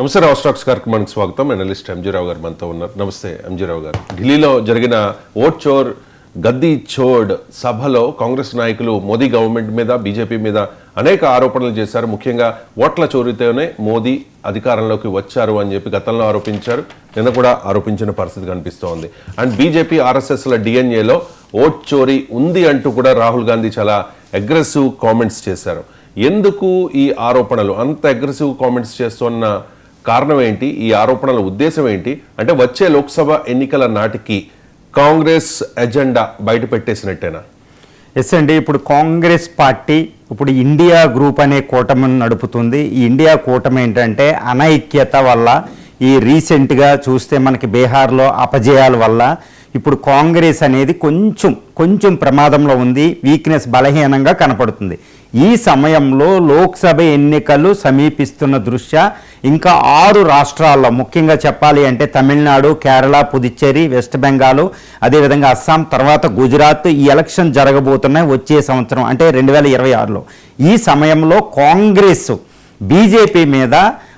నమస్తే రావు స్టాక్స్ కార్యక్రమానికి స్వాగతం. అనలిస్ట్ ఎంజీరావు గారు మనతో ఉన్నారు. నమస్తే ఎంజీరావు గారు. ఢిల్లీలో జరిగిన ఓట్ చోర్ గద్దీ చోడ్ సభలో కాంగ్రెస్ నాయకులు మోదీ గవర్నమెంట్ మీద బీజేపీ మీద అనేక ఆరోపణలు చేశారు. ముఖ్యంగా ఓట్ల చోరీతోనే మోదీ అధికారంలోకి వచ్చారు అని చెప్పి గతంలో ఆరోపించారు. నిన్న కూడా ఆరోపించిన పరిస్థితి కనిపిస్తోంది. అండ్ బీజేపీ ఆర్ఎస్ఎస్ల డిఎన్ఏలో ఓట్ చోరీ ఉంది అంటూ కూడా రాహుల్ గాంధీ చాలా అగ్రెసివ్ కామెంట్స్ చేశారు. ఎందుకు ఈ ఆరోపణలు? అంత అగ్రెసివ్ కామెంట్స్ చేస్తున్న కారణం ఏంటి? ఈ ఆరోపణల ఉద్దేశం ఏంటి? అంటే వచ్చే లోక్సభ ఎన్నికల నాటికి కాంగ్రెస్ ఎజెండా బయట పెట్టేసినట్టేనా ఎస్ అండి. ఇప్పుడు కాంగ్రెస్ పార్టీ ఇప్పుడు ఇండియా గ్రూప్ అనే కూటమిని నడుపుతుంది. ఈ ఇండియా కూటమి ఏంటంటే అనైక్యత వల్ల ఈ రీసెంట్గా చూస్తే మనకి బీహార్లో అపజయాల వల్ల ఇప్పుడు కాంగ్రెస్ అనేది కొంచెం కొంచెం ప్రమాదంలో ఉంది. వీక్నెస్ బలహీనంగా కనపడుతుంది. ఈ సమయంలో లోక్సభ ఎన్నికలు సమీపిస్తున్న దృష్ట్యా ఇంకా ఆరు రాష్ట్రాల్లో ముఖ్యంగా చెప్పాలి అంటే తమిళనాడు కేరళ పుదుచ్చేరి వెస్ట్ బెంగాల్ అదేవిధంగా అస్సాం తర్వాత గుజరాత్ ఈ ఎలక్షన్ జరగబోతున్నాయి వచ్చే సంవత్సరం అంటే రెండు వేల ఇరవై ఆరులో. ఈ సమయంలో కాంగ్రెస్ బీజేపీ మీద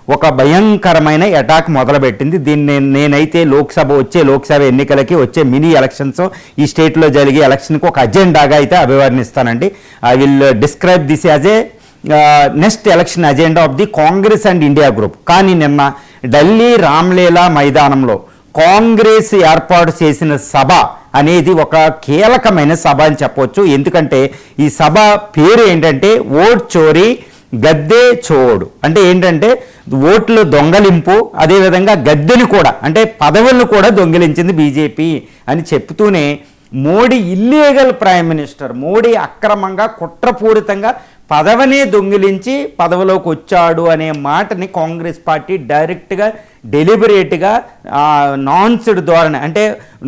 ఒక భయంకరమైన అటాక్ మొదలుపెట్టింది. దీన్ని నేనైతే లోక్సభ వచ్చే లోక్సభ ఎన్నికలకి వచ్చే మినీ ఎలక్షన్స్ ఈ స్టేట్లో జరిగే ఎలక్షన్కి ఒక అజెండాగా అయితే అభివర్ణిస్తానండి. I will describe this as a next election agenda of the Congress and India group కానీ నిన్న ఢిల్లీ రామ్లీలా మైదానంలో కాంగ్రెస్ ఏర్పాటు చేసిన సభ అనేది ఒక కీలకమైన సభ అని చెప్పవచ్చు ఎందుకంటే ఈ సభ పేరు ఏంటంటే ఓట్ చోరీ గద్దె చోడు. అంటే ఏంటంటే ఓట్లు దొంగలింపు అదేవిధంగా గద్దెని కూడా అంటే పదవులను కూడా దొంగిలించింది బీజేపీ అని చెప్తూనే Modi illegal prime minister Modi అక్రమంగా కుట్రపూరితంగా పదవిని దొంగిలించి పదవిలోకి వచ్చాడు అనే మాటని కాంగ్రెస్ పార్టీ డైరెక్ట్గా డెలిబరేట్గా నాన్సిడ్ ధోరణి అంటే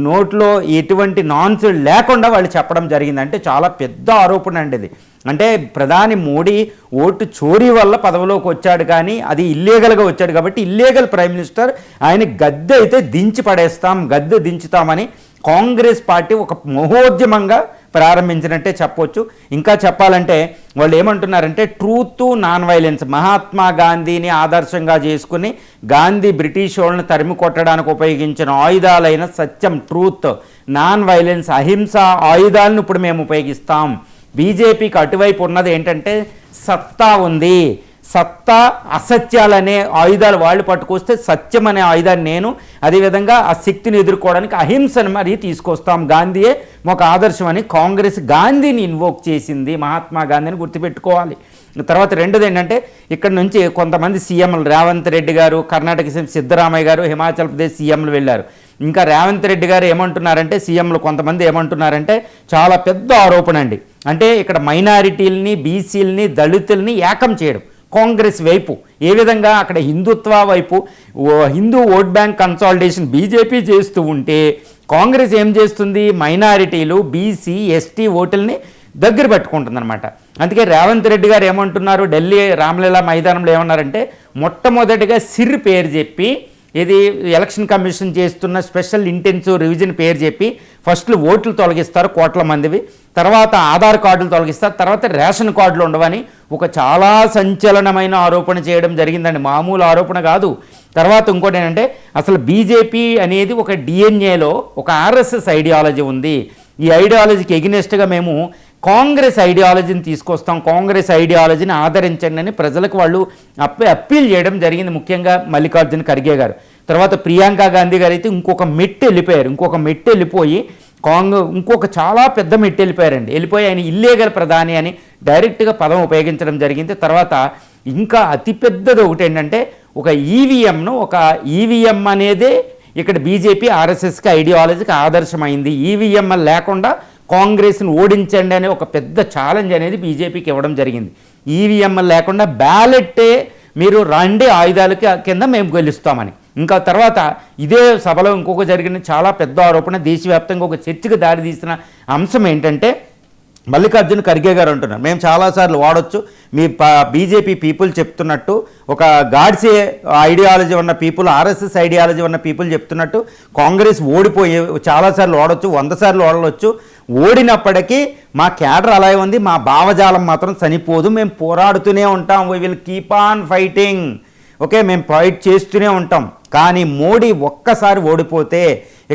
నోట్లో ఎటువంటి నాన్సిడ్ లేకుండా వాళ్ళు చెప్పడం జరిగింది అంటే చాలా పెద్ద ఆరోపణ అండి ఇది. అంటే ప్రధాని మోడీ ఓటు చోరీ వల్ల పదవిలోకి వచ్చాడు కానీ అది ఇల్లీగల్గా వచ్చాడు కాబట్టి ఇల్లీగల్ ప్రైమ్ మినిస్టర్ ఆయన గద్దె అయితే దించి పడేస్తాం గద్దె దించుతామని కాంగ్రెస్ పార్టీ ఒక మహోద్యమంగా ప్రారంభించినట్టే చెప్పొచ్చు. ఇంకా చెప్పాలంటే వాళ్ళు ఏమంటున్నారంటే ట్రూత్ నాన్ వైలెన్స్ మహాత్మా గాంధీని ఆదర్శంగా చేసుకుని గాంధీ బ్రిటిష్ వాళ్ళని తరిమి కొట్టడానికి ఉపయోగించిన ఆయుధాలైన సత్యం ట్రూత్ నాన్ వైలెన్స్ అహింస ఆయుధాలను ఇప్పుడు మేము ఉపయోగిస్తాం. బీజేపీకి అటువైపు ఉన్నది ఏంటంటే సత్తా ఉంది. సత్తా అసత్యాలనే ఆయుధాలు వాళ్ళు పట్టుకొస్తే సత్యం అనే ఆయుధాన్ని నేను అదేవిధంగా ఆ శక్తిని ఎదుర్కోవడానికి అహింసను మరి తీసుకొస్తాం. గాంధీయే ఒక ఆదర్శం అని కాంగ్రెస్ గాంధీని ఇన్వోక్ చేసింది. మహాత్మా గాంధీని గుర్తుపెట్టుకోవాలి. తర్వాత రెండోది ఏంటంటే ఇక్కడ నుంచి కొంతమంది సీఎంలు రేవంత్ రెడ్డి గారు కర్ణాటక సీఎం సిద్ధరామయ్య గారు హిమాచల్ ప్రదేశ్ సీఎంలు వెళ్ళారు. ఇంకా రేవంత్ రెడ్డి గారు ఏమంటున్నారంటే సీఎంలు కొంతమంది ఏమంటున్నారంటే చాలా పెద్ద ఆరోపణ అండి. అంటే ఇక్కడ మైనారిటీలని బీసీలని దళితుల్ని ఏకం చేయడం కాంగ్రెస్ వైపు. ఏ విధంగా అక్కడ హిందుత్వ వైపు ఓ- Hindu vote bank consolidation BJP చేస్తూ ఉంటే కాంగ్రెస్ ఏం చేస్తుంది? మైనారిటీలు బీసీ ఎస్టీ ఓటుల్ని దగ్గర పెట్టుకుంటుందన్నమాట. అందుకే రేవంత్ రెడ్డి గారు ఏమంటున్నారు? ఢిల్లీ రామలీలా మైదానంలో ఏమన్నారంటే మొట్టమొదటిగా సిర్ పేరు చెప్పి ఇది ఎలక్షన్ కమిషన్ చేస్తున్న స్పెషల్ ఇంటెన్సివ్ రివిజన్ పేరు చెప్పి ఫస్ట్ ఓట్లు తొలగిస్తారు కోట్ల మందివి తర్వాత ఆధార్ కార్డులు తొలగిస్తారు తర్వాత రేషన్ కార్డులు ఉండవని ఒక చాలా సంచలనమైన ఆరోపణ చేయడం జరిగిందండి. మామూలు ఆరోపణ కాదు. తర్వాత ఇంకోటి ఏంటంటే అసలు బీజేపీ అనేది ఒక డిఎన్ఏలో ఒక ఆర్ఎస్ఎస్ ఐడియాలజీ ఉంది. ఈ ఐడియాలజీకి ఎగినెస్ట్గా మేము కాంగ్రెస్ ఐడియాలజీని తీసుకొస్తాం కాంగ్రెస్ ఐడియాలజీని ఆదరించండి అని ప్రజలకు వాళ్ళు అప్ప అప్పీల్ చేయడం జరిగింది ముఖ్యంగా మల్లికార్జున ఖర్గే గారు. తర్వాత ప్రియాంక గాంధీ గారు అయితే ఇంకొక మెట్టు వెళ్ళిపోయారు. ఇంకొక మెట్టు వెళ్ళిపోయి కాంగ్ ఇంకొక చాలా పెద్ద మెట్టు వెళ్ళిపోయారండి. వెళ్ళిపోయి ఆయన ఇల్లీగల్ ప్రధాని అని డైరెక్ట్గా పదం ఉపయోగించడం జరిగింది. తర్వాత ఇంకా అతిపెద్దది ఒకటి ఏంటంటే ఒక ఈవీఎంను ఒక ఈవీఎం అనేదే ఇక్కడ బీజేపీ ఆర్ఎస్ఎస్కి ఐడియాలజీకి ఆదర్శమైంది. ఈవీఎం లేకుండా కాంగ్రెస్ని ఓడించండి అనే ఒక పెద్ద ఛాలెంజ్ అనేది బీజేపీకి ఇవ్వడం జరిగింది. ఈవీఎంఎల్ లేకుండా బ్యాలెట్టే మీరు రండి ఆయుధాలకి కింద మేము గెలుస్తామని. ఇంకా తర్వాత ఇదే సభలో ఇంకొక జరిగిన చాలా పెద్ద ఆరోపణ దేశవ్యాప్తంగా ఒక చర్చకు దారితీసిన అంశం ఏంటంటే మల్లికార్జున ఖర్గే గారు అంటున్నారు. మేము చాలాసార్లు వాడొచ్చు. మీ బీజేపీ పీపుల్ చెప్తున్నట్టు ఒక గాడ్సే ఐడియాలజీ ఉన్న పీపుల్ ఆర్ఎస్ఎస్ ఐడియాలజీ ఉన్న పీపుల్ చెప్తున్నట్టు కాంగ్రెస్ ఓడిపోయే చాలాసార్లు వాడొచ్చు వంద సార్లు వాడవచ్చు ఓడినప్పటికీ మా క్యాడర్ అలాగే ఉంది మా భావజాలం మాత్రం చనిపోదు. మేము పోరాడుతూనే ఉంటాం. We will keep on fighting okay మేము ఫైట్ చేస్తూనే ఉంటాం. కానీ మోడీ ఒక్కసారి ఓడిపోతే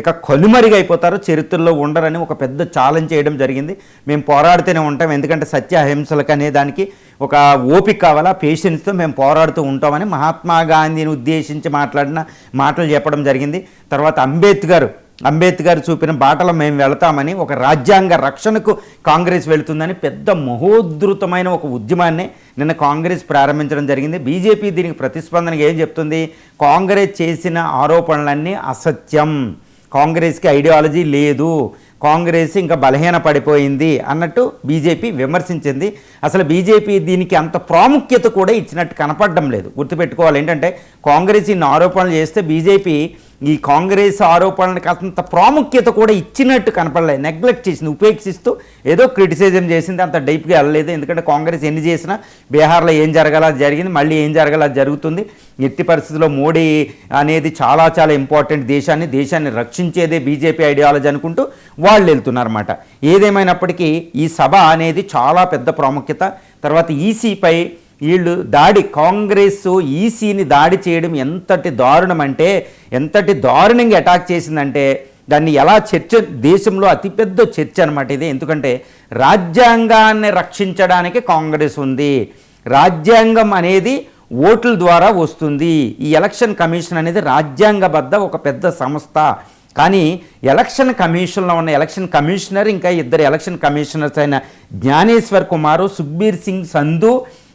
ఇక కనుమరుగైపోతారు చరిత్రలో ఉండరని ఒక పెద్ద ఛాలెంజ్ చేయడం జరిగింది. మేము పోరాడుతూనే ఉంటాం ఎందుకంటే సత్య అహింసలకు అనే దానికి ఒక ఓపిక కావాలా పేషెన్స్తో మేము పోరాడుతూ ఉంటామని మహాత్మా గాంధీని ఉద్దేశించి మాట్లాడిన మాటలు చెప్పడం జరిగింది. తర్వాత అంబేద్కర్ అంబేద్కర్ చూపిన బాటలో మేము వెళతామని ఒక రాజ్యాంగ రక్షణకు కాంగ్రెస్ వెళుతుందని పెద్ద మహోద్ధృతమైన ఒక ఉద్యమాన్ని నిన్న కాంగ్రెస్ ప్రారంభించడం జరిగింది. బీజేపీ దీనికి ప్రతిస్పందనగా ఏం చెప్తుంది? కాంగ్రెస్ చేసిన ఆరోపణలన్నీ అసత్యం. కాంగ్రెస్కి ఐడియాలజీ లేదు. కాంగ్రెస్ ఇంకా బలహీన పడిపోయింది అన్నట్టు బీజేపీ విమర్శించింది. అసలు బీజేపీ దీనికి అంత ప్రాముఖ్యత కూడా ఇచ్చినట్టు కనపడడం లేదు. గుర్తుపెట్టుకోవాలి ఏంటంటే కాంగ్రెస్ ఇన్ని ఆరోపణలు చేస్తే బీజేపీ ఈ కాంగ్రెస్ ఆరోపణలకు అంత ప్రాముఖ్యత కూడా ఇచ్చినట్టు కనపడలేదు నెగ్లెక్ట్ చేసింది ఉపేక్షిస్తూ ఏదో క్రిటిసిజం చేసింది అంత డైప్గా వెళ్ళలేదు. ఎందుకంటే కాంగ్రెస్ ఎన్ని చేసినా బీహార్లో ఏం జరగాల జరిగింది మళ్ళీ ఏం జరగాల జరుగుతుంది. ఎట్టి పరిస్థితుల్లో మోడీ అనేది చాలా చాలా ఇంపార్టెంట్ దేశాన్ని దేశాన్ని రక్షించేదే బీజేపీ ఐడియాలజీ అనుకుంటూ వాళ్ళు వెళ్తున్నారన్నమాట. ఏదేమైనప్పటికీ ఈ సభ అనేది చాలా పెద్ద ప్రాముఖ్యత. తర్వాత ఈసీపై వీళ్ళు దాడి కాంగ్రెస్ ఈసీని దాడి చేయడం ఎంతటి దారుణం అంటే ఎంతటి దారుణంగా అటాక్ చేసిందంటే దాన్ని ఎలా చర్చ దేశంలో అతిపెద్ద చర్చ అనమాట ఇది. ఎందుకంటే రాజ్యాంగాన్ని రక్షించడానికి కాంగ్రెస్ ఉంది. రాజ్యాంగం అనేది ఓట్ల ద్వారా వస్తుంది. ఈ ఎలక్షన్ కమిషన్ అనేది రాజ్యాంగబద్ధ ఒక పెద్ద సంస్థ. కానీ ఎలక్షన్ కమిషన్లో ఉన్న ఎలక్షన్ కమిషనర్ ఇంకా ఇద్దరు ఎలక్షన్ కమిషనర్స్ అయిన జ్ఞానేశ్వర్ కుమారు సుఖ్బీర్ సింగ్ సంధు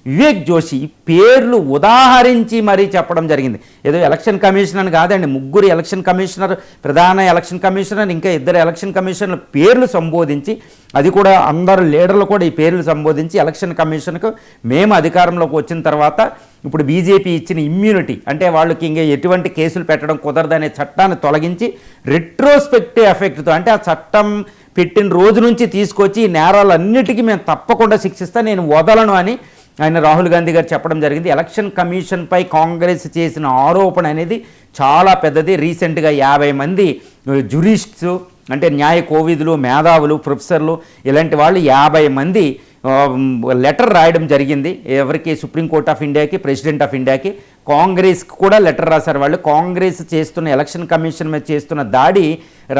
వివేక్ జోషి పేర్లు ఉదాహరించి మరీ చెప్పడం జరిగింది. ఏదో ఎలక్షన్ కమిషన్ అని కాదండి ముగ్గురు ఎలక్షన్ కమిషనర్ ప్రధాన ఎలక్షన్ కమిషనర్ ఇంకా ఇద్దరు ఎలక్షన్ కమిషనర్ పేర్లు సంబోధించి అది కూడా అందరు లీడర్లు కూడా ఈ పేర్లు సంబోధించి ఎలక్షన్ కమిషన్కు మేము అధికారంలోకి వచ్చిన తర్వాత ఇప్పుడు బీజేపీ ఇచ్చిన ఇమ్యూనిటీ అంటే వాళ్ళకి ఇంకా ఎటువంటి కేసులు పెట్టడం కుదరదనే చట్టాన్ని తొలగించి రెట్రోస్పెక్టివ్ ఎఫెక్ట్తో అంటే ఆ చట్టం పెట్టిన రోజు నుంచి తీసుకొచ్చి ఈ నేరాలన్నిటికీ మేము తప్పకుండా శిక్షిస్తా నేను వదలను అని ఆయన రాహుల్ గాంధీ గారు చెప్పడం జరిగింది. ఎలక్షన్ కమిషన్పై కాంగ్రెస్ చేసిన ఆరోపణ అనేది చాలా పెద్దది. రీసెంట్గా యాభై మంది జురిస్ట్స్ అంటే న్యాయ కోవిదులు మేధావులు ప్రొఫెసర్లు ఇలాంటి వాళ్ళు యాభై మంది లెటర్ రాయడం జరిగింది. ఎవరికి? సుప్రీంకోర్ట్ ఆఫ్ ఇండియాకి ప్రెసిడెంట్ ఆఫ్ ఇండియాకి కాంగ్రెస్కి కూడా లెటర్ రాశారు. వాళ్ళు కాంగ్రెస్ చేస్తున్న ఎలక్షన్ కమిషన్ మీద చేస్తున్న దాడి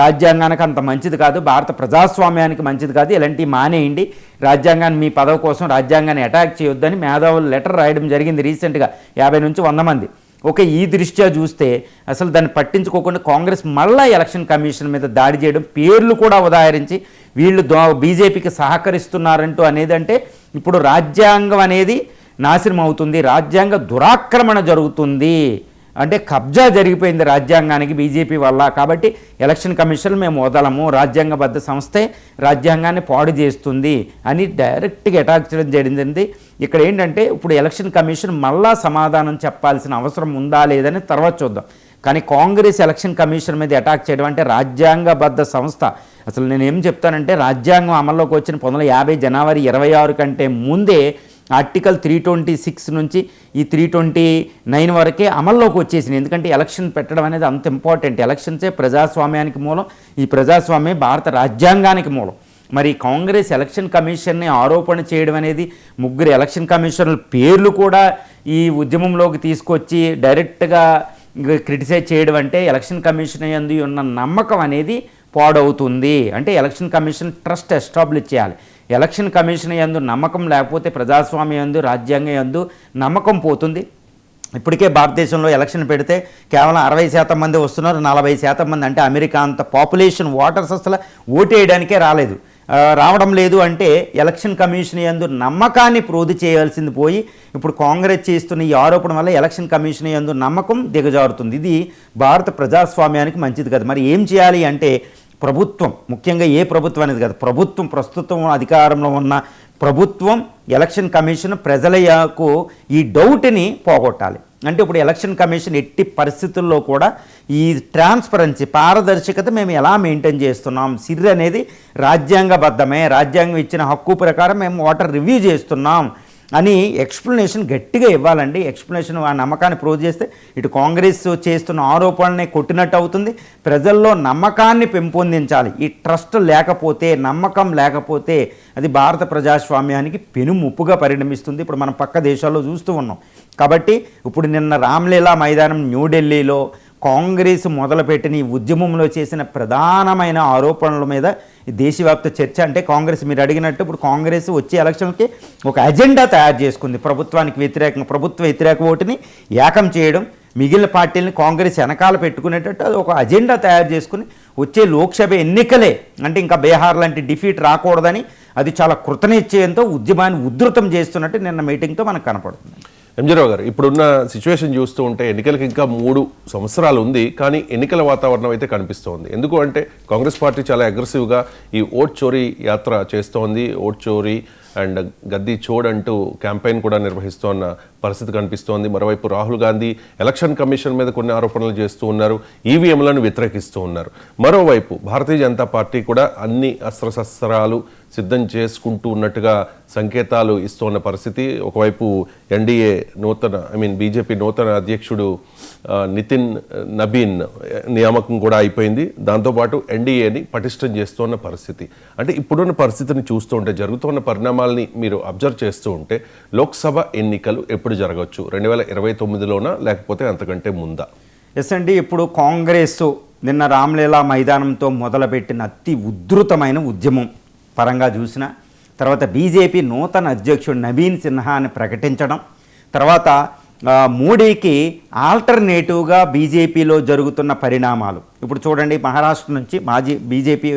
రాజ్యాంగానికి అంత మంచిది కాదు. భారత ప్రజాస్వామ్యానికి మంచిది కాదు. ఇలాంటివి మానేయండి. రాజ్యాంగాన్ని మీ పదవి కోసం రాజ్యాంగాన్ని అటాక్ చేయొద్దని మేధావులు లెటర్ రాయడం జరిగింది రీసెంట్గా. యాభై నుంచి వంద మంది. ఓకే ఈ దృష్ట్యా చూస్తే అసలు దాన్ని పట్టించుకోకుండా కాంగ్రెస్ మళ్ళా ఎలక్షన్ కమిషన్ మీద దాడి చేయడం పేర్లు కూడా ఉదాహరించి వీళ్ళు దో బీజేపీకి సహకరిస్తున్నారంటూ అనేది అంటే ఇప్పుడు రాజ్యాంగం అనేది నాశనం అవుతుంది రాజ్యాంగ దురాక్రమణ జరుగుతుంది. అంటే కబ్జా జరిగిపోయింది రాజ్యాంగానికి బీజేపీ వల్ల. కాబట్టి ఎలక్షన్ కమిషన్ మేము వదలము. రాజ్యాంగబద్ధ సంస్థే రాజ్యాంగాన్ని పాడు చేస్తుంది అని డైరెక్ట్గా అటాక్ చేయడం జరిగింది. ఇక్కడ ఏంటంటే ఇప్పుడు ఎలక్షన్ కమిషన్ మళ్ళా సమాధానం చెప్పాల్సిన అవసరం ఉందా లేదని తర్వాత చూద్దాం. కానీ కాంగ్రెస్ ఎలక్షన్ కమిషన్ మీద అటాక్ చేయడం అంటే రాజ్యాంగబద్ధ సంస్థ. అసలు నేను ఏం చెప్తానంటే రాజ్యాంగం అమల్లోకి వచ్చిన పంతొమ్మిది యాభై జనవరి ఇరవై ఆరు కంటే ముందే ఆర్టికల్ త్రీ ట్వంటీ సిక్స్ నుంచి ఈ త్రీ ట్వంటీ నైన్ వరకే అమల్లోకి వచ్చేసింది ఎందుకంటే ఎలక్షన్ పెట్టడం అనేది అంత ఇంపార్టెంట్ ఎలక్షన్సే ప్రజాస్వామ్యానికి మూలం. ఈ ప్రజాస్వామ్యం భారత రాజ్యాంగానికి మూలం. మరి కాంగ్రెస్ ఎలక్షన్ కమిషన్ని ఆరోపణ చేయడం అనేది ముగ్గురు ఎలక్షన్ కమిషనర్ల పేర్లు కూడా ఈ ఉద్యమంలోకి తీసుకొచ్చి డైరెక్ట్గా క్రిటిసైజ్ చేయడం అంటే ఎలక్షన్ కమిషన్ యందు ఉన్న నమ్మకం అనేది పాడవుతుంది. అంటే ఎలక్షన్ కమిషన్ ట్రస్ట్ ఎస్టాబ్లిష్ చేయాలి. ఎలక్షన్ కమిషన్ యందు నమ్మకం లేకపోతే ప్రజాస్వామ్యం ఎందు రాజ్యాంగం యందు నమ్మకం పోతుంది. ఇప్పటికే భారతదేశంలో ఎలక్షన్ పెడితే కేవలం అరవై శాతం మంది వస్తున్నారు నలభై శాతం మంది అంటే అమెరికా అంత పాపులేషన్ ఓటర్స్ అసలు ఓటేయడానికే రాలేదు. రావడం లేదు అంటే ఎలక్షన్ కమిషన్ యందు నమ్మకాన్ని ప్రోధి చేయాల్సింది పోయి ఇప్పుడు కాంగ్రెస్ చేస్తున్న ఈ ఆరోపణ వల్ల ఎలక్షన్ కమిషన్ యందు నమ్మకం దిగజారుతుంది. ఇది భారత ప్రజాస్వామ్యానికి మంచిది కదా. మరి ఏం చేయాలి అంటే ప్రభుత్వం ముఖ్యంగా ఏ ప్రభుత్వం అనేది కాదు ప్రభుత్వం ప్రస్తుతం అధికారంలో ఉన్న ప్రభుత్వం ఎలక్షన్ కమిషన్ ప్రజలకు ఈ డౌట్ని పోగొట్టాలి. అంటే ఇప్పుడు ఎలక్షన్ కమిషన్ ఎట్టి పరిస్థితుల్లో కూడా ఈ ట్రాన్స్పరెన్సీ పారదర్శకత మేము ఎలా మెయింటైన్ చేస్తున్నాం? సిర్ అనేది రాజ్యాంగబద్ధమే. రాజ్యాంగం ఇచ్చిన హక్కు ప్రకారం మేము వాటర్ రివ్యూ చేస్తున్నాం. అని ఎక్స్ప్లెనేషన్ గట్టిగా ఇవ్వాలండి. ఎక్స్ప్లెనేషన్ ఆ నమ్మకాన్ని ప్రూవ్ చేస్తే ఇటు కాంగ్రెస్ చేస్తున్న ఆరోపణల్ని కొట్టినట్టు అవుతుంది. ప్రజల్లో నమ్మకాన్ని పెంపొందించాలి. ఈ ట్రస్ట్ లేకపోతే నమ్మకం లేకపోతే అది భారత ప్రజాస్వామ్యానికి పెను ముప్పుగా పరిణమిస్తుంది. ఇప్పుడు మనం పక్క దేశాల్లో చూస్తూ ఉన్నాం. కాబట్టి ఇప్పుడు నిన్న రామ్లీలా మైదానం న్యూఢిల్లీలో కాంగ్రెస్ మొదలుపెట్టిన ఈ ఉద్యమంలో చేసిన ప్రధానమైన ఆరోపణల మీద దేశవ్యాప్త చర్చ. అంటే కాంగ్రెస్ మీరు అడిగినట్టు ఇప్పుడు కాంగ్రెస్ వచ్చే ఎలక్షన్కి ఒక అజెండా తయారు చేసుకుంది. ప్రభుత్వానికి వ్యతిరేకంగా ప్రభుత్వ వ్యతిరేక ఓటుని ఏకం చేయడం మిగిలిన పార్టీలని కాంగ్రెస్ వెనకాల పెట్టుకునేటట్టు అది ఒక అజెండా తయారు చేసుకుని వచ్చే లోక్సభ ఎన్నికలే. అంటే ఇంకా బీహార్ లాంటి డిఫీట్ రాకూడదని అది చాలా కృతనిశ్చయంతో ఉద్యమాన్ని ఉధృతం చేస్తున్నట్టు నిన్న మీటింగ్తో మనకు కనపడుతుంది. ఎంజీరావు గారు ఇప్పుడున్న సిచ్యువేషన్ చూస్తూ ఉంటే ఎన్నికలకు ఇంకా మూడు సంవత్సరాలు ఉంది కానీ ఎన్నికల వాతావరణం అయితే కనిపిస్తోంది. ఎందుకు అంటే కాంగ్రెస్ పార్టీ చాలా అగ్రెసివ్గా ఈ ఓట్ చోరీ యాత్ర చేస్తోంది. ఓట్ చోరీ అండ్ గద్దీ చోడ్ అంటూ క్యాంపెయిన్ కూడా నిర్వహిస్తోన్న పరిస్థితి కనిపిస్తోంది. మరోవైపు రాహుల్ గాంధీ ఎలక్షన్ కమిషన్ మీద కొన్ని ఆరోపణలు చేస్తూ ఉన్నారు. ఈవీఎంలను వ్యతిరేకిస్తూ ఉన్నారు. మరోవైపు భారతీయ జనతా పార్టీ కూడా అన్ని అస్త్రశస్త్రాలు సిద్ధం చేసుకుంటూ ఉన్నట్టుగా సంకేతాలు ఇస్తున్న పరిస్థితి. ఒకవైపు ఎన్డీఏ నూతన ఐ మీన్ బీజేపీ నూతన అధ్యక్షుడు నితిన్ నబీన్ నియామకం కూడా అయిపోయింది. దాంతోపాటు ఎన్డీఏని పటిష్టం చేస్తున్న పరిస్థితి. అంటే ఇప్పుడున్న పరిస్థితిని చూస్తూ ఉంటే జరుగుతున్న పరిణామాల్ని మీరు అబ్జర్వ్ చేస్తూ ఉంటే లోక్సభ ఎన్నికలు ఎప్పుడు జరగవచ్చు? రెండు వేల ఇరవై తొమ్మిదిలోనా? లేకపోతే అంతకంటే ముందా? ఎస్ అండి ఇప్పుడు కాంగ్రెస్ నిన్న రామ్లీలా మైదానంతో మొదలుపెట్టిన అతి ఉధృతమైన ఉద్యమం. పరంగా చూసిన తర్వాత బీజేపీ నూతన అధ్యక్షుడు నవీన్ సిన్హాని ప్రకటించడం తర్వాత మోడీకి ఆల్టర్నేటివ్గా బీజేపీలో జరుగుతున్న పరిణామాలు. ఇప్పుడు చూడండి మహారాష్ట్ర నుంచి మాజీ బీజేపీ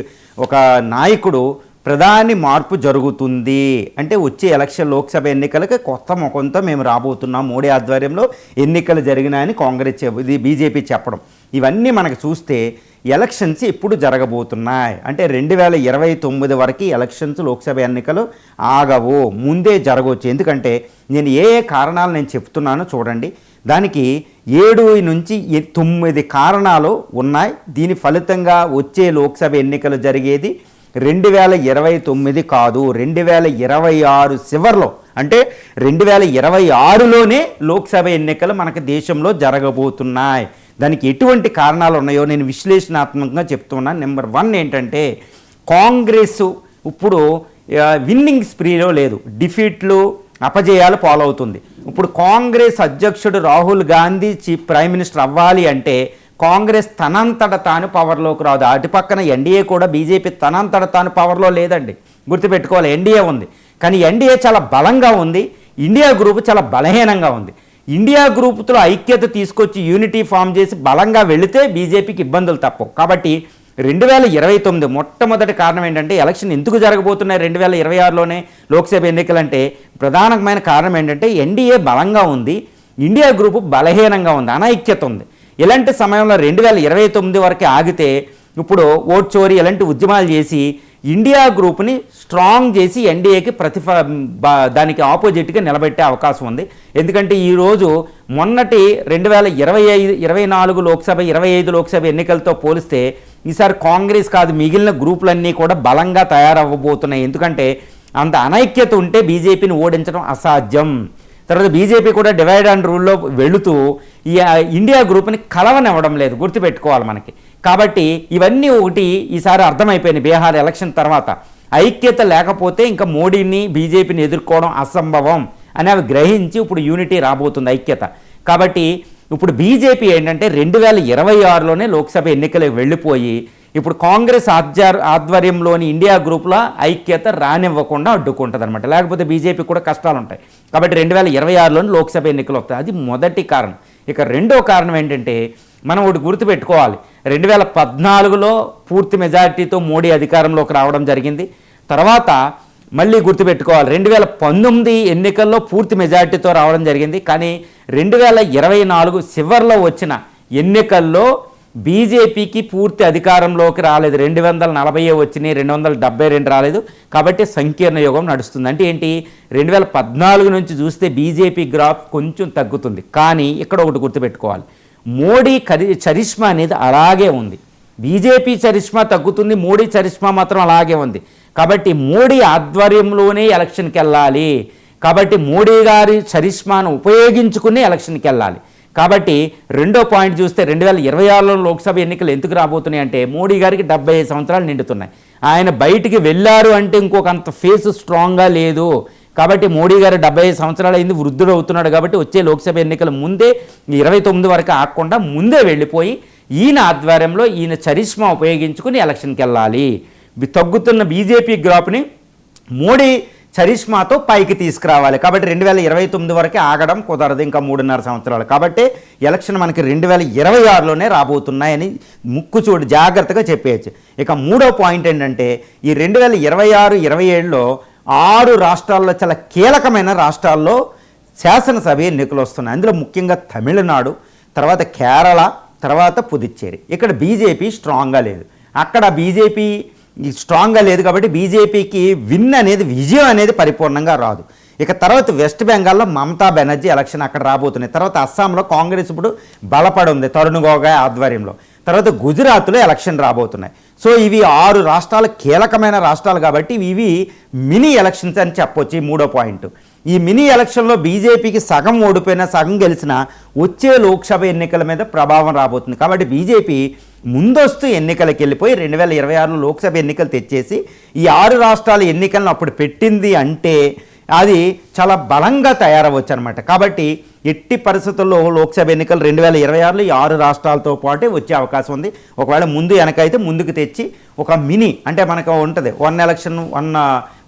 ఒక నాయకుడు ప్రధాని మార్పు జరుగుతుంది. అంటే వచ్చే ఎలక్షన్ లోక్సభ ఎన్నికలకి కొత్త ముఖంతో మేము రాబోతున్నాం మోడీ ఆధ్వర్యంలో. ఎన్నికలు జరిగినాయని కాంగ్రెస్ ఇది బీజేపీ చెప్పడం. ఇవన్నీ మనకు చూస్తే ఎలక్షన్స్ ఎప్పుడు జరగబోతున్నాయి? అంటే రెండు వేల ఇరవై తొమ్మిది వరకు ఎలక్షన్స్ లోక్సభ ఎన్నికలు ఆగవు ముందే జరగవచ్చు. ఎందుకంటే నేను ఏ ఏ కారణాలు నేను చెప్తున్నానో చూడండి. దానికి ఏడు నుంచి తొమ్మిది కారణాలు ఉన్నాయి. దీని ఫలితంగా వచ్చే లోక్సభ ఎన్నికలు జరిగేది రెండు వేల ఇరవై తొమ్మిది కాదు. రెండు వేల ఇరవై ఆరు చివరిలో అంటే రెండు వేల ఇరవై ఆరులోనే లోక్సభ ఎన్నికలు మనకు దేశంలో జరగబోతున్నాయి. దానికి ఎటువంటి కారణాలు ఉన్నాయో నేను విశ్లేషణాత్మకంగా చెప్తున్నాను. నెంబర్ వన్ ఏంటంటే కాంగ్రెస్ ఇప్పుడు విన్నింగ్ స్ప్రీలో లేదు. డిఫీట్లు అపజయాలు పాలవుతుంది ఇప్పుడు కాంగ్రెస్ అధ్యక్షుడు Rahul Gandhi chief prime minister అవ్వాలి అంటే కాంగ్రెస్ తనంతట తాను పవర్లోకి రాదు. అటు పక్కన ఎన్డీఏ కూడా బీజేపీ తనంతట తాను పవర్లో లేదండి. గుర్తుపెట్టుకోవాలి ఎన్డీఏ ఉంది. కానీ ఎన్డీఏ చాలా బలంగా ఉంది. ఇండియా గ్రూప్ చాలా బలహీనంగా ఉంది. ఇండియా గ్రూప్తో ఐక్యత తీసుకొచ్చి యూనిటీ ఫామ్ చేసి బలంగా వెళితే బీజేపీకి ఇబ్బందులు తప్పవు కాబట్టి రెండు వేల ఇరవై తొమ్మిది మొట్టమొదటి కారణం ఏంటంటే ఎలక్షన్ ఎందుకు జరగబోతున్నాయి రెండు వేల ఇరవై ఆరులోనే లోక్సభ ఎన్నికలంటే ప్రధానమైన కారణం ఏంటంటే ఎన్డీఏ బలంగా ఉంది ఇండియా గ్రూప్ బలహీనంగా ఉంది అనైక్యత ఉంది. ఇలాంటి సమయంలో రెండు వేల ఇరవై తొమ్మిది వరకు ఆగితే ఇప్పుడు ఓట్ చోరీ ఇలాంటి ఉద్యమాలు చేసి ఇండియా గ్రూప్ని స్ట్రాంగ్ చేసి ఎన్డీఏకి ప్రతిఫ దానికి ఆపోజిట్గా నిలబెట్టే అవకాశం ఉంది. ఎందుకంటే ఈరోజు మొన్నటి రెండు వేల ఇరవై ఐదు ఇరవై నాలుగు లోక్సభ ఇరవై ఐదు లోక్సభ ఎన్నికలతో పోలిస్తే ఈసారి కాంగ్రెస్ కాదు మిగిలిన గ్రూపులన్నీ కూడా బలంగా తయారవ్వబోతున్నాయి. ఎందుకంటే అంత అనైక్యత ఉంటే బీజేపీని ఓడించడం అసాధ్యం. తర్వాత బీజేపీ కూడా డివైడ్ అండ్ రూల్లో వెళుతూ ఈ ఇండియా గ్రూప్ని కలవనివ్వడం లేదు గుర్తుపెట్టుకోవాలి మనకి. కాబట్టి ఇవన్నీ ఒకటి ఈసారి అర్థమైపోయినాయి బీహార్ ఎలక్షన్ తర్వాత. ఐక్యత లేకపోతే ఇంకా మోడీని బీజేపీని ఎదుర్కోవడం అసంభవం అని అవి గ్రహించి ఇప్పుడు యూనిటీ రాబోతుంది ఐక్యత. కాబట్టి ఇప్పుడు బీజేపీ ఏంటంటే రెండు వేల ఇరవై ఆరులోనే లోక్సభ ఎన్నికలకు వెళ్ళిపోయి ఇప్పుడు కాంగ్రెస్ ఆధ్యార్ ఆధ్వర్యంలోని ఇండియా గ్రూప్లో ఐక్యత రానివ్వకుండా అడ్డుకుంటుంది అనమాట లేకపోతే బీజేపీ కూడా కష్టాలు ఉంటాయి కాబట్టి రెండు వేల ఇరవై ఆరులోని లోక్సభ ఎన్నికలు వస్తాయి. అది మొదటి కారణం. ఇక రెండో కారణం ఏంటంటే మనం ఒకటి గుర్తుపెట్టుకోవాలి. రెండు వేల పద్నాలుగులో పూర్తి మెజారిటీతో మోడీ అధికారంలోకి రావడం జరిగింది. తర్వాత మళ్ళీ గుర్తుపెట్టుకోవాలి. రెండు వేల పంతొమ్మిది ఎన్నికల్లో పూర్తి మెజారిటీతో రావడం జరిగింది. కానీ రెండు వేల ఇరవై నాలుగు చివరిలో వచ్చిన ఎన్నికల్లో బీజేపీకి పూర్తి అధికారంలోకి రాలేదు. రెండు వందల నలభై వచ్చినాయి రెండు వందల డెబ్బై రెండు రాలేదు. కాబట్టి సంకీర్ణ యుగం నడుస్తుంది. అంటే ఏంటి? రెండు వేల పద్నాలుగు నుంచి చూస్తే బీజేపీ గ్రాఫ్ కొంచెం తగ్గుతుంది. కానీ ఇక్కడ ఒకటి గుర్తుపెట్టుకోవాలి. మోడీ కరి చరిష్మా అనేది అలాగే ఉంది. బీజేపీ చరిష్మా తగ్గుతుంది మోడీ చరిష్మా మాత్రం అలాగే ఉంది. కాబట్టి మోడీ ఆధ్వర్యంలోనే ఎలక్షన్కి వెళ్ళాలి కాబట్టి మోడీ గారి చరిష్మాను ఉపయోగించుకుని ఎలక్షన్కి వెళ్ళాలి కాబట్టి రెండో పాయింట్ చూస్తే రెండు వేల ఇరవై ఆరులో లోక్సభ ఎన్నికలు ఎందుకు రాబోతున్నాయి అంటే మోడీ గారికి డెబ్బై ఐదు సంవత్సరాలు నిండుతున్నాయి. ఆయన బయటికి వెళ్ళారు అంటే ఇంకొక అంత ఫేస్ స్ట్రాంగ్గా లేదు. కాబట్టి మోడీ గారు డెబ్బై ఐదు సంవత్సరాలు అయింది వృద్ధుడు అవుతున్నాడు కాబట్టి వచ్చే లోక్సభ ఎన్నికల ముందే ఇరవై తొమ్మిది వరకు ఆకుండా ముందే వెళ్ళిపోయి ఈయన ఆధ్వర్యంలో ఈయన చరిష్మా ఉపయోగించుకుని ఎలక్షన్కి వెళ్ళాలి. తగ్గుతున్న బీజేపీ గ్రాప్ని మోడీ చరిష్మాతో పైకి తీసుకురావాలి. కాబట్టి రెండు వేల ఇరవై తొమ్మిది వరకే ఆగడం కుదరదు. ఇంకా మూడున్నర సంవత్సరాలు. కాబట్టి ఎలక్షన్ మనకి రెండు వేల ఇరవై ఆరులోనే రాబోతున్నాయని ముక్కు చూడు జాగ్రత్తగా చెప్పేయచ్చు. ఇక మూడో పాయింట్ ఏంటంటే ఈ రెండు వేల ఇరవై ఆరు ఇరవై ఏడులో ఆరు రాష్ట్రాల్లో చాలా కీలకమైన రాష్ట్రాల్లో శాసనసభ ఎన్నికలు వస్తున్నాయి. అందులో ముఖ్యంగా తమిళనాడు తర్వాత కేరళ తర్వాత పుదుచ్చేరి. ఇక్కడ బీజేపీ స్ట్రాంగ్గా లేదు. అక్కడ బీజేపీ స్ట్రాంగ్గా లేదు కాబట్టి బీజేపీకి విన్ అనేది విజయం అనేది పరిపూర్ణంగా రాదు. ఇక తర్వాత వెస్ట్ బెంగాల్లో మమతా బెనర్జీ ఎలక్షన్ అక్కడ రాబోతున్నాయి. తర్వాత అస్సాంలో కాంగ్రెస్ ఇప్పుడు బలపడి ఉంది తరుణ్ గోగాయ్ ఆధ్వర్యంలో. తర్వాత గుజరాత్లో ఎలక్షన్ రాబోతున్నాయి. సో ఇవి ఆరు రాష్ట్రాలు కీలకమైన రాష్ట్రాలు కాబట్టి ఇవి మినీ ఎలక్షన్స్ అని చెప్పొచ్చు ఈ మూడో పాయింట్. ఈ మినీ ఎలక్షన్లో బీజేపీకి సగం ఓడిపోయినా సగం గెలిచినా వచ్చే లోక్సభ ఎన్నికల మీద ప్రభావం రాబోతుంది. కాబట్టి బీజేపీ ముందస్తు ఎన్నికలకు వెళ్ళిపోయి రెండు వేల ఇరవై ఆరులో లోక్సభ ఎన్నికలు తెచ్చేసి ఈ ఆరు రాష్ట్రాల ఎన్నికలను అప్పుడు పెట్టింది అంటే అది చాలా బలంగా తయారవచ్చు అనమాట కాబట్టి ఎట్టి పరిస్థితుల్లో లోక్సభ ఎన్నికలు రెండు వేల ఇరవై ఆరులో ఈ ఆరు రాష్ట్రాలతో పాటే వచ్చే అవకాశం ఉంది. ఒకవేళ ముందు వెనకైతే ముందుకు తెచ్చి ఒక మినీ అంటే మనకు ఉంటుంది one election one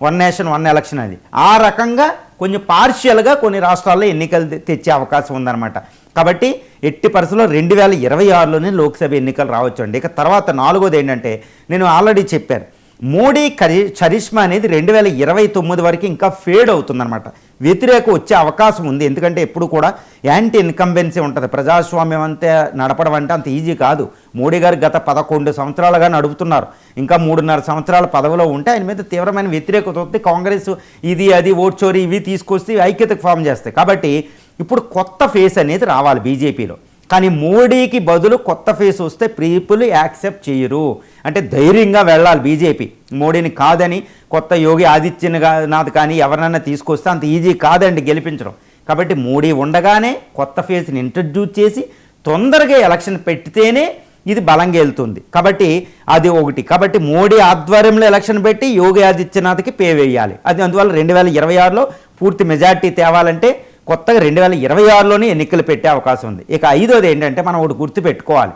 one nation one election అది. ఆ రకంగా కొంచెం పార్షియల్గా కొన్ని రాష్ట్రాల్లో ఎన్నికలు తెచ్చే అవకాశం ఉందన్నమాట కాబట్టి ఎట్టి పరిస్థితుల్లో రెండు వేల ఇరవై ఆరులోనే లోక్సభ ఎన్నికలు రావచ్చు అండి ఇక తర్వాత నాలుగోది ఏంటంటే నేను ఆల్రెడీ చెప్పాను. మోడీ కరి చరిష్మా అనేది రెండు వేల ఇరవై తొమ్మిది వరకు ఇంకా ఫేడ్ అవుతుందన్నమాట. వ్యతిరేక వచ్చే అవకాశం ఉంది. ఎందుకంటే ఎప్పుడు కూడా యాంటీ ఇన్కంబెన్సీ ఉంటుంది. ప్రజాస్వామ్యం అంతే నడపడం అంటే అంత ఈజీ కాదు. మోడీ గారు గత పదకొండు సంవత్సరాలుగా నడుపుతున్నారు. ఇంకా మూడున్నర సంవత్సరాల పదవిలో ఉంటే ఆయన మీద తీవ్రమైన వ్యతిరేకత వస్తుంది. కాంగ్రెస్ ఇది అది ఓట్ చోరీ ఇవి తీసుకొస్తే ఐక్యతకు ఫామ్ చేస్తాయి. కాబట్టి ఇప్పుడు కొత్త ఫేస్ అనేది రావాలి బీజేపీలో. కానీ మోడీకి బదులు కొత్త ఫేస్ వస్తే పీపుల్ యాక్సెప్ట్ చేయరు. అంటే ధైర్యంగా వెళ్ళాలి బీజేపీ. మోడీని కాదని కొత్త యోగి ఆదిత్యనాథ్ కానీ ఎవరినైనా తీసుకొస్తే అంత ఈజీ కాదండి గెలిపించడం. కాబట్టి మోడీ ఉండగానే కొత్త ఫేస్ని ఇంట్రడ్యూస్ చేసి తొందరగా ఎలక్షన్ పెట్టితేనే ఇది బలంగా వెళ్తుంది కాబట్టి అది ఒకటి. కాబట్టి మోడీ ఆధ్వర్యంలో ఎలక్షన్ పెట్టి యోగి ఆదిత్యనాథ్కి పే వేయాలి. అది అందువల్ల రెండు వేల ఇరవై ఆరులో పూర్తి మెజార్టీ తేవాలంటే కొత్తగా రెండు వేల ఇరవై ఆరులోనే ఎన్నికలు పెట్టే అవకాశం ఉంది. ఇక ఐదోది ఏంటంటే మనం ఒకటి గుర్తుపెట్టుకోవాలి.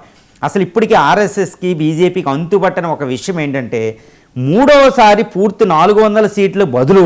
అసలు ఇప్పటికీ ఆర్ఎస్ఎస్కి బీజేపీకి అంతుపట్టని ఒక విషయం ఏంటంటే మూడవసారి పూర్తి నాలుగు వందల సీట్లు బదులు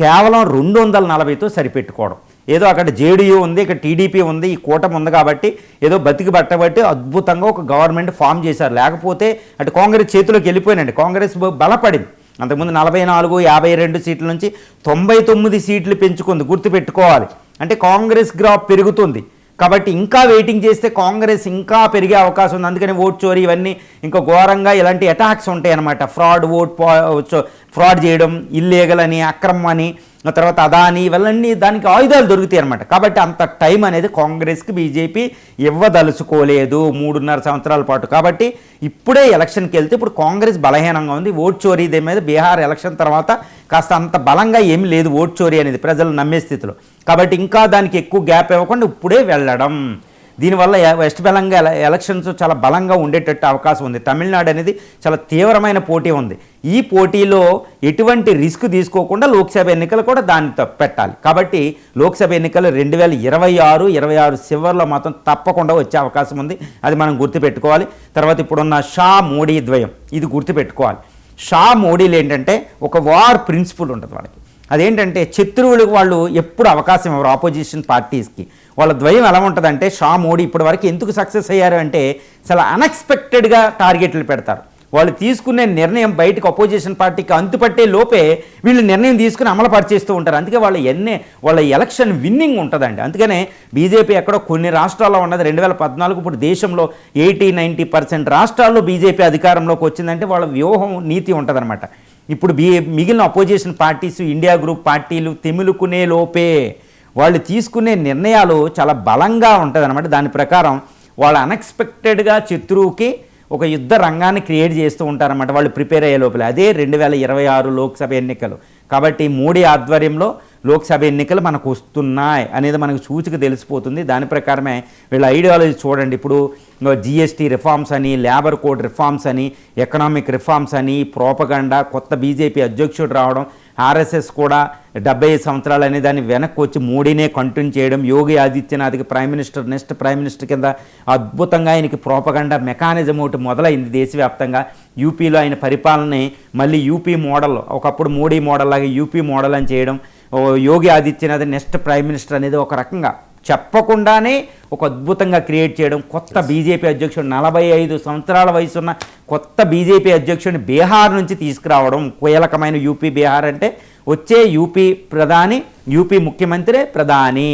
కేవలం రెండు వందల నలభైతో సరిపెట్టుకోవడం. ఏదో అక్కడ జేడీయూ ఉంది ఇక్కడ టీడీపీ ఉంది ఈ కూటమి ఉంది కాబట్టి ఏదో బతికి పట్టబట్టి అద్భుతంగా ఒక గవర్నమెంట్ ఫామ్ చేశారు. లేకపోతే అటు కాంగ్రెస్ చేతిలోకి వెళ్ళిపోయినండి కాంగ్రెస్ బలపడింది. అంతకుముందు నలభై నాలుగు యాభై రెండు సీట్ల నుంచి తొంభై తొమ్మిది సీట్లు పెంచుకుంది. గుర్తుపెట్టుకోవాలి. అంటే కాంగ్రెస్ గ్రాఫ్ పెరుగుతుంది. కాబట్టి ఇంకా వెయిటింగ్ చేస్తే కాంగ్రెస్ ఇంకా పెరిగే అవకాశం ఉంది. అందుకని ఓట్ చోరీ ఇవన్నీ ఇంకా ఘోరంగా ఇలాంటి అటాక్స్ ఉంటాయి అన్నమాట ఫ్రాడ్ ఓట్ ఫ్రాడ్ చేయడం ఇల్లీగల్ అని అక్రమం అని తర్వాత అదాని ఇవన్నీ దానికి ఆయుధాలు దొరుకుతాయి అనమాట కాబట్టి అంత టైం అనేది కాంగ్రెస్కి బీజేపీ ఇవ్వదలుచుకోలేదు మూడున్నర సంవత్సరాల పాటు. కాబట్టి ఇప్పుడే ఎలక్షన్కి వెళ్తే ఇప్పుడు కాంగ్రెస్ బలహీనంగా ఉంది. ఓట్ చోరీ దీని మీద? బీహార్ ఎలక్షన్ తర్వాత కాస్త అంత బలంగా ఏమీ లేదు. ఓట్ చోరీ అనేది ప్రజలు నమ్మే స్థితిలో. కాబట్టి ఇంకా దానికి ఎక్కువ గ్యాప్ ఇవ్వకుండా ఇప్పుడే వెళ్ళడం. దీనివల్ల వెస్ట్ బెంగాల్ ఎల- ఎలక్షన్స్ చాలా బలంగా ఉండేటట్టు అవకాశం ఉంది. తమిళనాడు అనేది చాలా తీవ్రమైన పోటీ ఉంది. ఈ పోటీలో ఎటువంటి రిస్క్ తీసుకోకుండా లోక్సభ ఎన్నికలు కూడా దాన్ని పెట్టాలి. కాబట్టి లోక్సభ ఎన్నికలు రెండు వేల ఇరవై ఆరు ఇరవై ఆరు చివరిలో మాత్రం తప్పకుండా వచ్చే అవకాశం ఉంది. అది మనం గుర్తుపెట్టుకోవాలి. తర్వాత ఇప్పుడున్న షా మోడీ ద్వయం ఇది గుర్తుపెట్టుకోవాలి. షా మోడీలు ఏంటంటే ఒక వార్ ప్రిన్సిపల్ ఉంటుంది వాళ్ళకి. అదేంటంటే శత్రువులకు వాళ్ళు ఎప్పుడు అవకాశం ఇవ్వరు. ఆపోజిషన్ పార్టీస్కి వాళ్ళ ద్వయం ఎలా ఉంటుందంటే షా మోడీ ఇప్పటి వరకు ఎందుకు సక్సెస్ అయ్యారు అంటే చాలా అన్ఎక్స్పెక్టెడ్గా టార్గెట్లు పెడతారు. వాళ్ళు తీసుకునే నిర్ణయం బయటకు అపోజిషన్ పార్టీకి అంతుపట్టే లోపే వీళ్ళు నిర్ణయం తీసుకుని అమలు పరిచేస్తూ ఉంటారు. అందుకే వాళ్ళ ఎన్నే వాళ్ళ ఎలక్షన్ విన్నింగ్ ఉంటుందండి. అందుకనే బీజేపీ ఎక్కడో కొన్ని రాష్ట్రాల్లో ఉన్నది. రెండు వేల పద్నాలుగు ఇప్పుడు దేశంలో ఎయిటీ నైంటీ పర్సెంట్ రాష్ట్రాల్లో బీజేపీ అధికారంలోకి వచ్చిందంటే వాళ్ళ వ్యూహం నీతి ఉంటుందన్నమాట. ఇప్పుడు బీ మిగిలిన అపోజిషన్ పార్టీస్ ఇండియా గ్రూప్ పార్టీలు తెములుకునే లోపే. వాళ్ళు తీసుకునే నిర్ణయాలు చాలా బలంగా ఉంటుంది దాని ప్రకారం వాళ్ళు అన్ఎక్స్పెక్టెడ్గా శత్రువుకి ఒక యుద్ధ రంగాన్ని క్రియేట్ చేస్తూ ఉంటారన్నమాట. వాళ్ళు ప్రిపేర్ అయ్యే లోపల. అదే రెండు వేల ఇరవై ఆరు లోక్సభ ఎన్నికలు. కాబట్టి మోడీ ఆధ్వర్యంలో లోక్సభ ఎన్నికలు మనకు వస్తున్నాయి అనేది మనకు సూచిక తెలిసిపోతుంది. దాని ప్రకారమే వీళ్ళ ఐడియాలజీ చూడండి. ఇప్పుడు జిఎస్టీ రిఫార్మ్స్ అని లేబర్ కోడ్ రిఫార్మ్స్ అని ఎకనామిక్ రిఫార్మ్స్ అని ప్రోపగండ కొత్త బీజేపీ అధ్యక్షుడు రావడం ఆర్ఎస్ఎస్ కూడా డెబ్బై ఐదు సంవత్సరాలు అనే దాన్ని వెనక్కి వచ్చి మోడీనే కంటిన్యూ చేయడం Yogi ఆదిత్యనాథ్కి prime minister next prime minister కింద అద్భుతంగా ఆయనకి ప్రోపగండ మెకానిజం ఒకటి మొదలైంది దేశవ్యాప్తంగా. యూపీలో ఆయన పరిపాలనని మళ్ళీ యూపీ మోడల్ ఒకప్పుడు మోడీ మోడల్ లాగా యూపీ మోడల్ అని చేయడం ఓ Yogi Adityanath next prime minister అనేది ఒక రకంగా చెప్పకుండానే ఒక అద్భుతంగా క్రియేట్ చేయడం కొత్త బీజేపీ అధ్యక్షుడు నలభై ఐదు సంవత్సరాల వయసున్న కొత్త బీజేపీ అధ్యక్షుడిని బీహార్ నుంచి తీసుకురావడం కీలకమైన యూపీ బీహార్ అంటే వచ్చే యూపీ ప్రధాని యూపీ ముఖ్యమంత్రి ప్రధాని.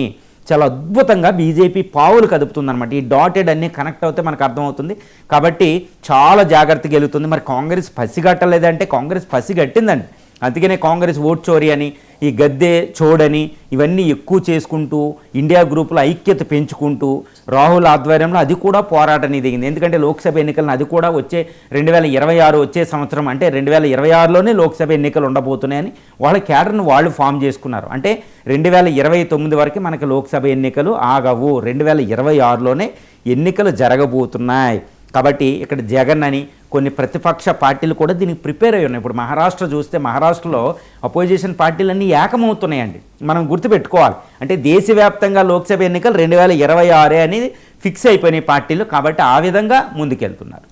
చాలా అద్భుతంగా బీజేపీ పావులు కదుపుతుందన్నమాట. ఈ డాటెడ్ అన్నీ కనెక్ట్ అవుతే మనకు అర్థమవుతుంది. కాబట్టి చాలా జాగ్రత్తగా వెళుతుంది మరి కాంగ్రెస్ పసిగట్టలేదంటే కాంగ్రెస్ పసిగట్టిందండి. అందుకనే కాంగ్రెస్ ఓట్ చోరీ అని ఈ గద్దె చోడని ఇవన్నీ ఎక్కువ చేసుకుంటూ ఇండియా గ్రూపులో ఐక్యత పెంచుకుంటూ రాహుల్ ఆధ్వర్యంలో అది కూడా పోరాటం దిగింది ఎందుకంటే లోక్సభ ఎన్నికలను అది కూడా వచ్చే రెండు వేల ఇరవై ఆరు వచ్చే సంవత్సరం అంటే రెండు వేల ఇరవై ఆరులోనే లోక్సభ ఎన్నికలు ఉండబోతున్నాయని వాళ్ళ క్యాడర్ను వాళ్ళు ఫామ్ చేసుకున్నారు. అంటే రెండు వేల ఇరవై తొమ్మిది వరకు మనకి లోక్సభ ఎన్నికలు ఆగవు. రెండు వేల ఇరవై ఆరులోనే ఎన్నికలు జరగబోతున్నాయి. కాబట్టి ఇక్కడ జగన్ అని కొన్ని ప్రతిపక్ష పార్టీలు కూడా దీనికి ప్రిపేర్ అయి ఉన్నాయి. ఇప్పుడు మహారాష్ట్ర చూస్తే మహారాష్ట్రలో అపోజిషన్ పార్టీలన్నీ ఏకమవుతున్నాయండి. మనం గుర్తుపెట్టుకోవాలి. అంటే దేశవ్యాప్తంగా లోక్సభ ఎన్నికలు రెండు వేల ఇరవై ఆరే అనేది ఫిక్స్ అయిపోయినాయి పార్టీలు కాబట్టి ఆ విధంగా ముందుకెళ్తున్నారు.